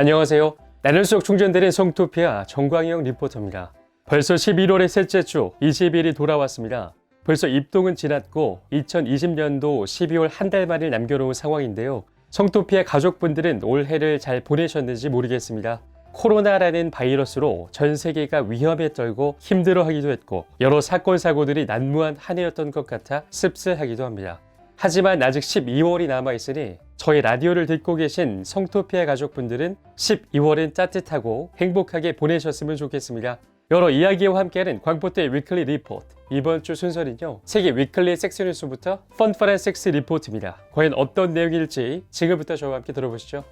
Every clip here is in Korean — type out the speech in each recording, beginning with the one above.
안녕하세요. 나눌 속 충전되는 성토피아 정광영 리포터입니다. 벌써 11월의 셋째 주 20일이 돌아왔습니다. 벌써 입동은 지났고 2020년도 12월 한 달 만을 남겨놓은 상황인데요. 성토피아 가족분들은 올해를 잘 보내셨는지 모르겠습니다. 코로나라는 바이러스로 전 세계가 위험에 떨고 힘들어하기도 했고 여러 사건 사고들이 난무한 한 해였던 것 같아 씁쓸하기도 합니다. 하지만 아직 12월이 남아 있으니 저희 라디오를 듣고 계신 성토피아 가족분들은 12월은 따뜻하고 행복하게 보내셨으면 좋겠습니다. 여러 이야기와 함께하는 광포대 위클리 리포트. 이번 주 순서는요. 세계 위클리 섹스 뉴스부터 펀펀한 섹스 리포트입니다. 과연 어떤 내용일지 지금부터 저와 함께 들어보시죠.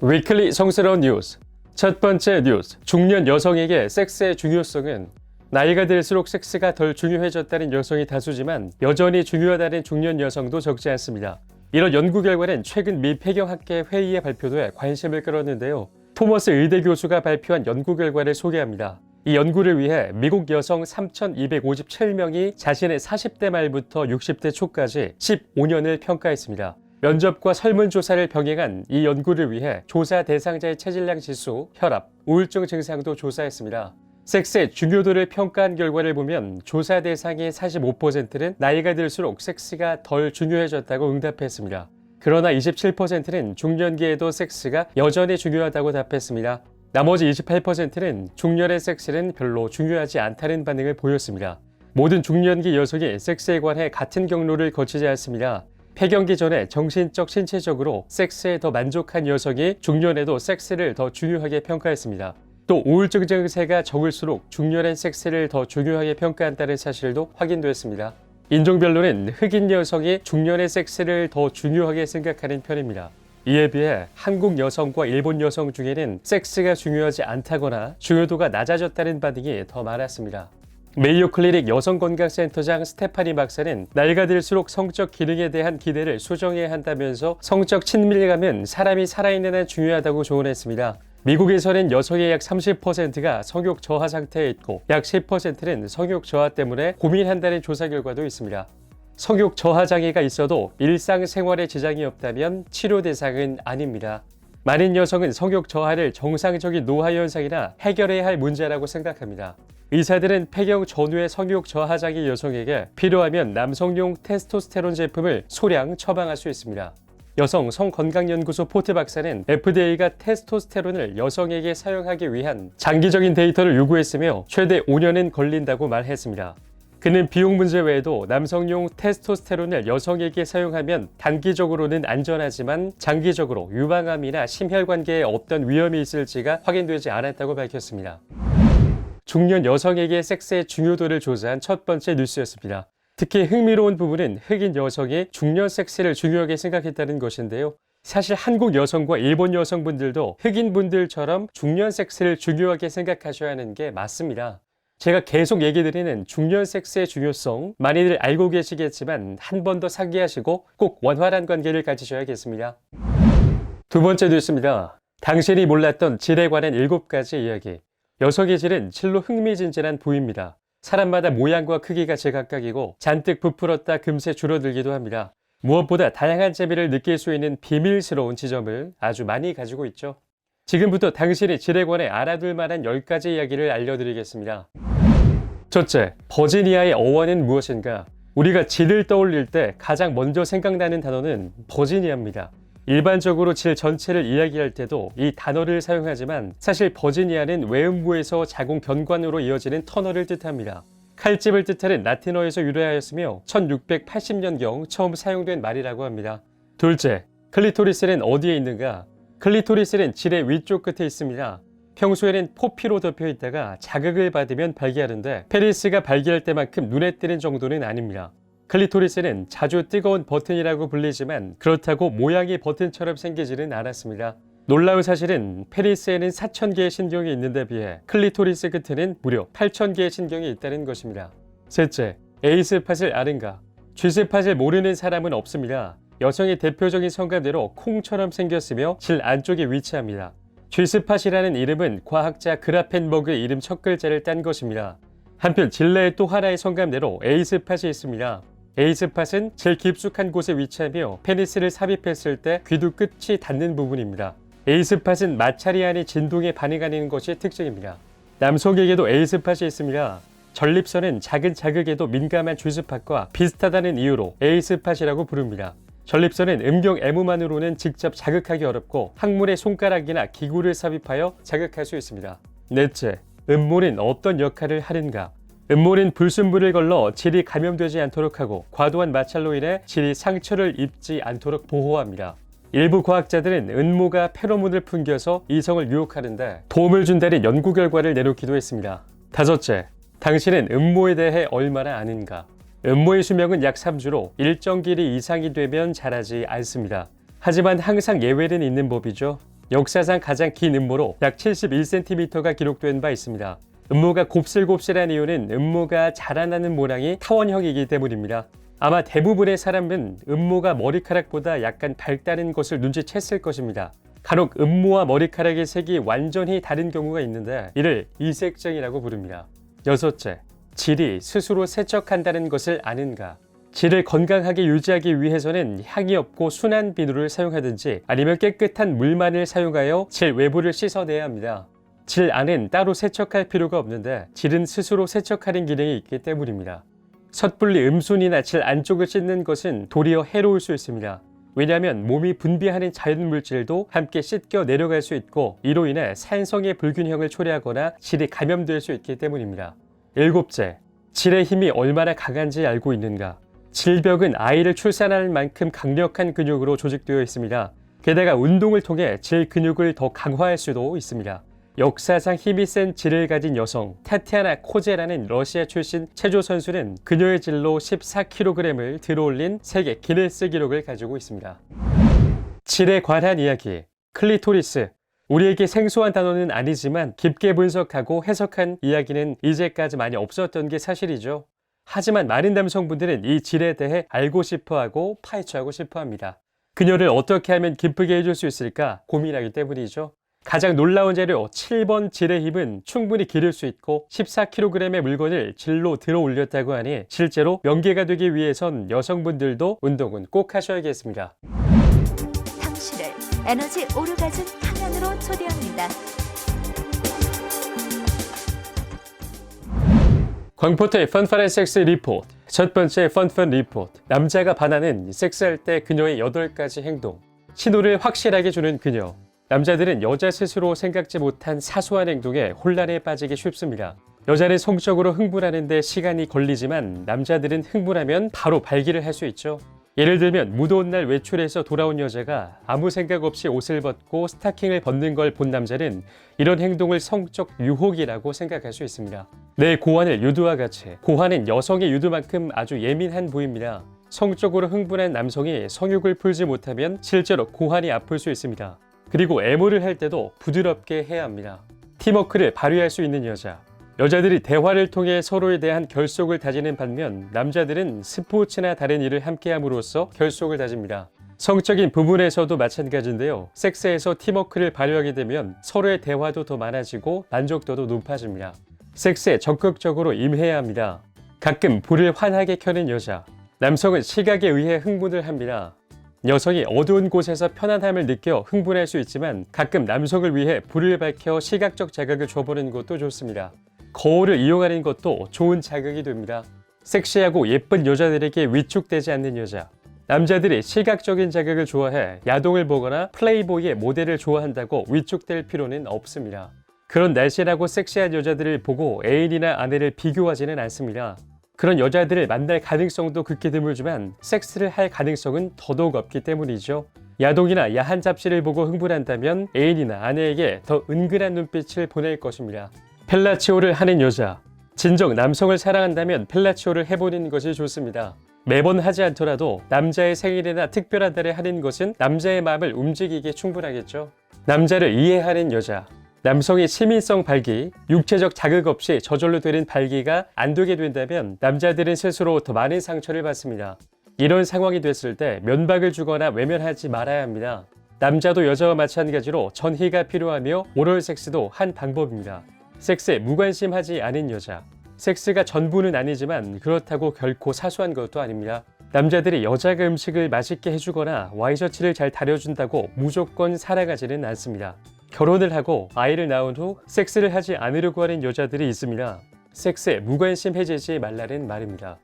위클리 성스러운 뉴스. 첫 번째 뉴스. 중년 여성에게 섹스의 중요성은 나이가 들수록 섹스가 덜 중요해졌다는 여성이 다수지만 여전히 중요하다는 중년 여성도 적지 않습니다. 이런 연구 결과는 최근 미 폐경학회 회의에 발표돼 관심을 끌었는데요. 토머스 의대 교수가 발표한 연구 결과를 소개합니다. 이 연구를 위해 미국 여성 3,257명이 자신의 40대 말부터 60대 초까지 15년을 평가했습니다. 면접과 설문조사를 병행한 이 연구를 위해 조사 대상자의 체질량 지수, 혈압, 우울증 증상도 조사했습니다. 섹스의 중요도를 평가한 결과를 보면 조사 대상의 45%는 나이가 들수록 섹스가 덜 중요해졌다고 응답했습니다. 그러나 27%는 중년기에도 섹스가 여전히 중요하다고 답했습니다. 나머지 28%는 중년의 섹스는 별로 중요하지 않다는 반응을 보였습니다. 모든 중년기 여성이 섹스에 관해 같은 경로를 거치지 않습니다. 폐경기 전에 정신적, 신체적으로 섹스에 더 만족한 여성이 중년에도 섹스를 더 중요하게 평가했습니다. 또 우울증 증세가 적을수록 중년의 섹스를 더 중요하게 평가한다는 사실도 확인됐습니다. 인종별로는 흑인 여성이 중년의 섹스를 더 중요하게 생각하는 편입니다. 이에 비해 한국 여성과 일본 여성 중에는 섹스가 중요하지 않다거나 중요도가 낮아졌다는 반응이 더 많았습니다. 메이오 클리닉 여성건강센터장 스테파니 박사는 나이가 들수록 성적 기능에 대한 기대를 수정해야 한다면서 성적 친밀감은 사람이 살아있는 한 중요하다고 조언했습니다. 미국에서는 여성의 약 30%가 성욕 저하 상태에 있고 약 10%는 성욕 저하 때문에 고민한다는 조사 결과도 있습니다. 성욕 저하 장애가 있어도 일상생활에 지장이 없다면 치료 대상은 아닙니다. 많은 여성은 성욕 저하를 정상적인 노화 현상이나 해결해야 할 문제라고 생각합니다. 의사들은 폐경 전후의 성욕 저하 장애 여성에게 필요하면 남성용 테스토스테론 제품을 소량 처방할 수 있습니다. 여성 성건강연구소 포트 박사는 FDA가 테스토스테론을 여성에게 사용하기 위한 장기적인 데이터를 요구했으며 최대 5년은 걸린다고 말했습니다. 그는 비용 문제 외에도 남성용 테스토스테론을 여성에게 사용하면 단기적으로는 안전하지만 장기적으로 유방암이나 심혈관계에 어떤 위험이 있을지가 확인되지 않았다고 밝혔습니다. 중년 여성에게 섹스의 중요도를 조사한 첫 번째 뉴스였습니다. 특히 흥미로운 부분은 흑인 여성이 중년 섹스를 중요하게 생각했다는 것인데요. 사실 한국 여성과 일본 여성분들도 흑인 분들처럼 중년 섹스를 중요하게 생각하셔야 하는 게 맞습니다. 제가 계속 얘기 드리는 중년 섹스의 중요성 많이들 알고 계시겠지만 한 번 더 상기하시고 꼭 원활한 관계를 가지셔야겠습니다. 두 번째 뉴스입니다. 당신이 몰랐던 질에 관한 7가지 이야기. 여성의 질은 질로 흥미진진한 부위입니다. 사람마다 모양과 크기가 제각각이고 잔뜩 부풀었다 금세 줄어들기도 합니다. 무엇보다 다양한 재미를 느낄 수 있는 비밀스러운 지점을 아주 많이 가지고 있죠. 지금부터 당신이 관해 알아둘 만한 10가지 이야기를 알려드리겠습니다. 첫째, 버지니아의 어원은 무엇인가? 우리가 질을 떠올릴 때 가장 먼저 생각나는 단어는 버지니아입니다. 일반적으로 질 전체를 이야기할 때도 이 단어를 사용하지만 사실 버지니아는 외음부에서 자궁 견관으로 이어지는 터널을 뜻합니다. 칼집을 뜻하는 라틴어에서 유래하였으며 1680년경 처음 사용된 말이라고 합니다. 둘째, 클리토리스는 어디에 있는가? 클리토리스는 질의 위쪽 끝에 있습니다. 평소에는 포피로 덮여 있다가 자극을 받으면 발기하는데 페리스가 발기할 때만큼 눈에 띄는 정도는 아닙니다. 클리토리스는 자주 뜨거운 버튼이라고 불리지만 그렇다고 모양이 버튼처럼 생기지는 않았습니다. 놀라운 사실은 페리스에는 4,000개의 신경이 있는데 비해 클리토리스 끝에는 무려 8,000개의 신경이 있다는 것입니다. 셋째, 에이스팟을 아는가? 쥐스팟을 모르는 사람은 없습니다. 여성의 대표적인 성감대로 콩처럼 생겼으며 질 안쪽에 위치합니다. 쥐스팟이라는 이름은 과학자 그라펜버그의 이름 첫 글자를 딴 것입니다. 한편 질내의 또 하나의 성감대로 에이스팟이 있습니다. 에이스팟은 제일 깊숙한 곳에 위치하며 페니스를 삽입했을 때 귀두 끝이 닿는 부분입니다. A스팟은 마찰이 아닌 진동에 반응하는 것이 특징입니다. 남성에게도 A스팟이 있습니다. 전립선은 작은 자극에도 민감한 G스팟과 비슷하다는 이유로 A스팟이라고 부릅니다. 전립선은 음경 M만으로는 직접 자극하기 어렵고 항문의 손가락이나 기구를 삽입하여 자극할 수 있습니다. 넷째, 음모는 어떤 역할을 하는가? 음모는 불순물을 걸러 질이 감염되지 않도록 하고 과도한 마찰로 인해 질이 상처를 입지 않도록 보호합니다. 일부 과학자들은 음모가 페로몬을 풍겨서 이성을 유혹하는데 도움을 준다는 연구 결과를 내놓기도 했습니다. 다섯째, 당신은 음모에 대해 얼마나 아는가? 음모의 수명은 약 3주로 일정 길이 이상이 되면 자라지 않습니다. 하지만 항상 예외는 있는 법이죠. 역사상 가장 긴 음모로 약 71cm가 기록된 바 있습니다. 음모가 곱슬곱슬한 이유는 음모가 자라나는 모양이 타원형이기 때문입니다. 아마 대부분의 사람은 음모가 머리카락보다 약간 밝다는 것을 눈치챘을 것입니다. 간혹 음모와 머리카락의 색이 완전히 다른 경우가 있는데 이를 이색증이라고 부릅니다. 여섯째, 질이 스스로 세척한다는 것을 아는가? 질을 건강하게 유지하기 위해서는 향이 없고 순한 비누를 사용하든지 아니면 깨끗한 물만을 사용하여 질 외부를 씻어내야 합니다. 질 안은 따로 세척할 필요가 없는데 질은 스스로 세척하는 기능이 있기 때문입니다. 섣불리 음순이나 질 안쪽을 씻는 것은 도리어 해로울 수 있습니다. 왜냐하면 몸이 분비하는 자연 물질도 함께 씻겨 내려갈 수 있고 이로 인해 산성의 불균형을 초래하거나 질이 감염될 수 있기 때문입니다. 일곱째, 질의 힘이 얼마나 강한지 알고 있는가? 질벽은 아이를 출산할 만큼 강력한 근육으로 조직되어 있습니다. 게다가 운동을 통해 질 근육을 더 강화할 수도 있습니다. 역사상 힘이 센 질을 가진 여성 타티아나 코제라는 러시아 출신 체조 선수는 그녀의 질로 14kg을 들어올린 세계 기네스 기록을 가지고 있습니다. 질에 관한 이야기 클리토리스 우리에게 생소한 단어는 아니지만 깊게 분석하고 해석한 이야기는 이제까지 많이 없었던 게 사실이죠. 하지만 많은 남성분들은 이 질에 대해 알고 싶어 하고 파헤쳐하고 싶어 합니다. 그녀를 어떻게 하면 기쁘게 해줄 수 있을까 고민하기 때문이죠. 가장 놀라운 재료 7번 질의 힘은 충분히 기를 수 있고 14kg의 물건을 질로 들어 올렸다고 하니 실제로 명계가 되기 위해선 여성분들도 운동은 꼭 하셔야겠습니다. 당신을 에너지 오르가즘 탕양으로 초대합니다. 광포터의 펀펀한 섹스 리포트 첫 번째 펀펀 리포트 남자가 반하는 섹스할 때 그녀의 8가지 행동 신호를 확실하게 주는 그녀 남자들은 여자 스스로 생각지 못한 사소한 행동에 혼란에 빠지기 쉽습니다. 여자는 성적으로 흥분하는데 시간이 걸리지만 남자들은 흥분하면 바로 발기를 할 수 있죠. 예를 들면 무더운 날 외출해서 돌아온 여자가 아무 생각 없이 옷을 벗고 스타킹을 벗는 걸 본 남자는 이런 행동을 성적 유혹이라고 생각할 수 있습니다. 내 고환을 유두와 같이 고환은 여성의 유두만큼 아주 예민한 부위입니다. 성적으로 흥분한 남성이 성욕을 풀지 못하면 실제로 고환이 아플 수 있습니다. 그리고 애모를 할 때도 부드럽게 해야 합니다. 팀워크를 발휘할 수 있는 여자. 여자들이 대화를 통해 서로에 대한 결속을 다지는 반면 남자들은 스포츠나 다른 일을 함께 함으로써 결속을 다집니다. 성적인 부분에서도 마찬가지인데요. 섹스에서 팀워크를 발휘하게 되면 서로의 대화도 더 많아지고 만족도도 높아집니다. 섹스에 적극적으로 임해야 합니다. 가끔 불을 환하게 켜는 여자. 남성은 시각에 의해 흥분을 합니다. 여성이 어두운 곳에서 편안함을 느껴 흥분할 수 있지만 가끔 남성을 위해 불을 밝혀 시각적 자극을 줘보는 것도 좋습니다. 거울을 이용하는 것도 좋은 자극이 됩니다. 섹시하고 예쁜 여자들에게 위축되지 않는 여자. 남자들이 시각적인 자극을 좋아해 야동을 보거나 플레이보이의 모델을 좋아한다고 위축될 필요는 없습니다. 그런 날씬하고 섹시한 여자들을 보고 애인이나 아내를 비교하지는 않습니다. 그런 여자들을 만날 가능성도 극히 드물지만 섹스를 할 가능성은 더더욱 없기 때문이죠. 야동이나 야한 잡지를 보고 흥분한다면 애인이나 아내에게 더 은근한 눈빛을 보낼 것입니다. 펠라치오를 하는 여자. 진정 남성을 사랑한다면 펠라치오를 해보는 것이 좋습니다. 매번 하지 않더라도 남자의 생일이나 특별한 날에 하는 것은 남자의 마음을 움직이기에 충분하겠죠. 남자를 이해하는 여자. 남성의 시민성 발기, 육체적 자극 없이 저절로 되는 발기가 안 되게 된다면 남자들은 스스로 더 많은 상처를 받습니다. 이런 상황이 됐을 때 면박을 주거나 외면하지 말아야 합니다. 남자도 여자와 마찬가지로 전희가 필요하며 오럴 섹스도 한 방법입니다. 섹스에 무관심하지 않은 여자. 섹스가 전부는 아니지만 그렇다고 결코 사소한 것도 아닙니다. 남자들이 여자가 음식을 맛있게 해주거나 와이셔츠를 잘 다려준다고 무조건 살아가지는 않습니다. 결혼을 하고 아이를 낳은 후 섹스를 하지 않으려고 하는 여자들이 있습니다. 섹스에 무관심해지지 말라는 말입니다.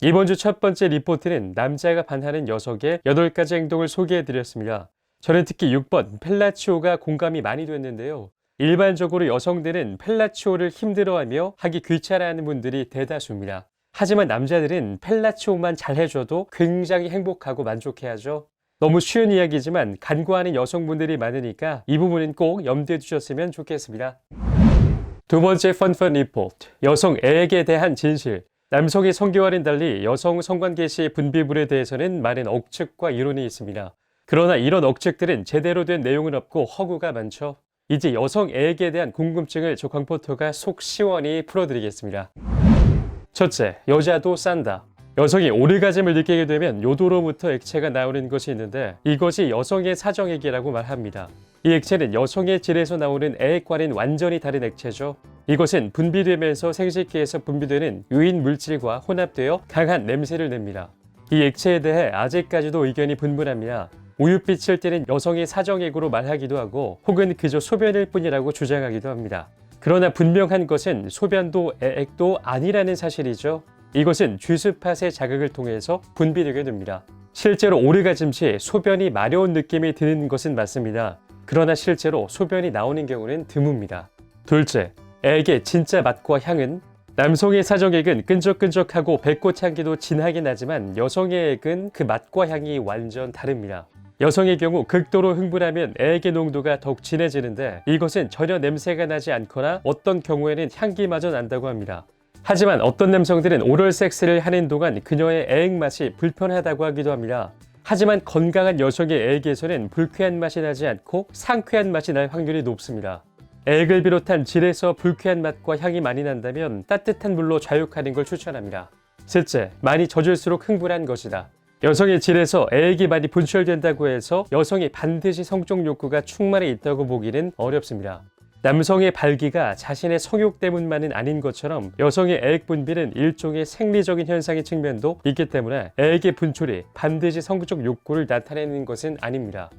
이번 주 첫 번째 리포트는 남자가 반하는 녀석의 8가지 행동을 소개해드렸습니다. 저는 특히 6번 펠라치오가 공감이 많이 됐는데요. 일반적으로 여성들은 펠라치오를 힘들어하며 하기 귀찮아하는 분들이 대다수입니다. 하지만 남자들은 펠라치오만 잘 해줘도 굉장히 행복하고 만족해하죠. 너무 쉬운 이야기지만 간과하는 여성분들이 많으니까 이 부분은 꼭 염두에 두셨으면 좋겠습니다. 두 번째 펀펀 리포트. 여성 애에게 대한 진실. 남성의 성기와는 달리 여성 성관계 시의 분비물에 대해서는 많은 억측과 이론이 있습니다. 그러나 이런 억측들은 제대로 된 내용은 없고 허구가 많죠. 이제 여성 애에게 대한 궁금증을 저 광포터가 속 시원히 풀어드리겠습니다. 첫째, 여자도 싼다. 여성이 오르가즘을 느끼게 되면 요도로부터 액체가 나오는 것이 있는데 이것이 여성의 사정액이라고 말합니다. 이 액체는 여성의 질에서 나오는 애액과는 완전히 다른 액체죠. 이것은 분비되면서 생식기에서 분비되는 유인 물질과 혼합되어 강한 냄새를 냅니다. 이 액체에 대해 아직까지도 의견이 분분합니다. 우윳빛일 때는 여성의 사정액으로 말하기도 하고 혹은 그저 소변일 뿐이라고 주장하기도 합니다. 그러나 분명한 것은 소변도 애액도 아니라는 사실이죠. 이것은 쥐수팥의 자극을 통해서 분비되게 됩니다. 실제로 오르가즘 시 소변이 마려운 느낌이 드는 것은 맞습니다. 그러나 실제로 소변이 나오는 경우는 드뭅니다. 둘째, 액의 진짜 맛과 향은 남성의 사정액은 끈적끈적하고 배꽃 향기도 진하게 나지만 여성의 액은 그 맛과 향이 완전 다릅니다. 여성의 경우 극도로 흥분하면 액의 농도가 더욱 진해지는데 이것은 전혀 냄새가 나지 않거나 어떤 경우에는 향기마저 난다고 합니다. 하지만 어떤 남성들은 오럴 섹스를 하는 동안 그녀의 애액 맛이 불편하다고 하기도 합니다. 하지만 건강한 여성의 애액에서는 불쾌한 맛이 나지 않고 상쾌한 맛이 날 확률이 높습니다. 애액을 비롯한 질에서 불쾌한 맛과 향이 많이 난다면 따뜻한 물로 좌욕하는 걸 추천합니다. 셋째, 많이 젖을수록 흥분한 것이다. 여성의 질에서 애액이 많이 분출된다고 해서 여성이 반드시 성적 욕구가 충만해 있다고 보기는 어렵습니다. 남성의 발기가 자신의 성욕 때문만은 아닌 것처럼 여성의 애액 분비는 일종의 생리적인 현상의 측면도 있기 때문에 애액의 분출이 반드시 성적 욕구를 나타내는 것은 아닙니다.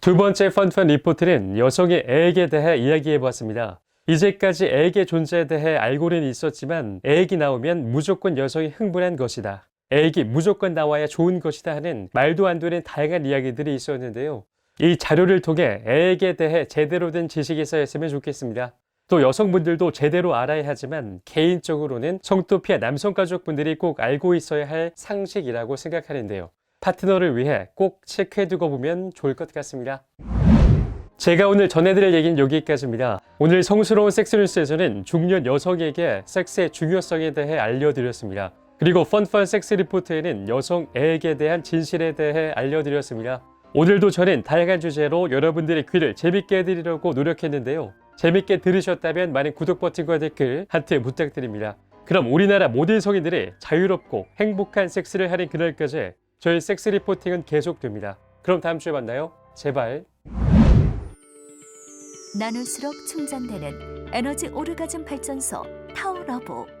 두 번째 펀펀 리포트는 여성의 애액에 대해 이야기해 보았습니다. 이제까지 애액의 존재에 대해 알고는 있었지만 애액이 나오면 무조건 여성이 흥분한 것이다. 애액이 무조건 나와야 좋은 것이다 하는 말도 안 되는 다양한 이야기들이 있었는데요. 이 자료를 통해 애에게 대해 제대로 된 지식이 쌓였으면 좋겠습니다. 또 여성분들도 제대로 알아야 하지만 개인적으로는 성토피아 남성 가족분들이 꼭 알고 있어야 할 상식이라고 생각하는데요. 파트너를 위해 꼭 체크해두고 보면 좋을 것 같습니다. 제가 오늘 전해드릴 얘기는 여기까지입니다. 오늘 성스러운 섹스 뉴스에서는 중년 여성에게 섹스의 중요성에 대해 알려드렸습니다. 그리고 펀펀 섹스 리포트에는 여성 애에게 대한 진실에 대해 알려드렸습니다. 오늘도 저는 다양한 주제로 여러분들의 귀를 재밌게 해드리려고 노력했는데요. 재밌게 들으셨다면 많은 구독 버튼과 댓글 하트 부탁드립니다. 그럼 우리나라 모든 성인들이 자유롭고 행복한 섹스를 하는 그날까지 저희 섹스 리포팅은 계속됩니다. 그럼 다음 주에 만나요. 제발. 나눌수록 충전되는 에너지 오르가즘 발전소 타워러브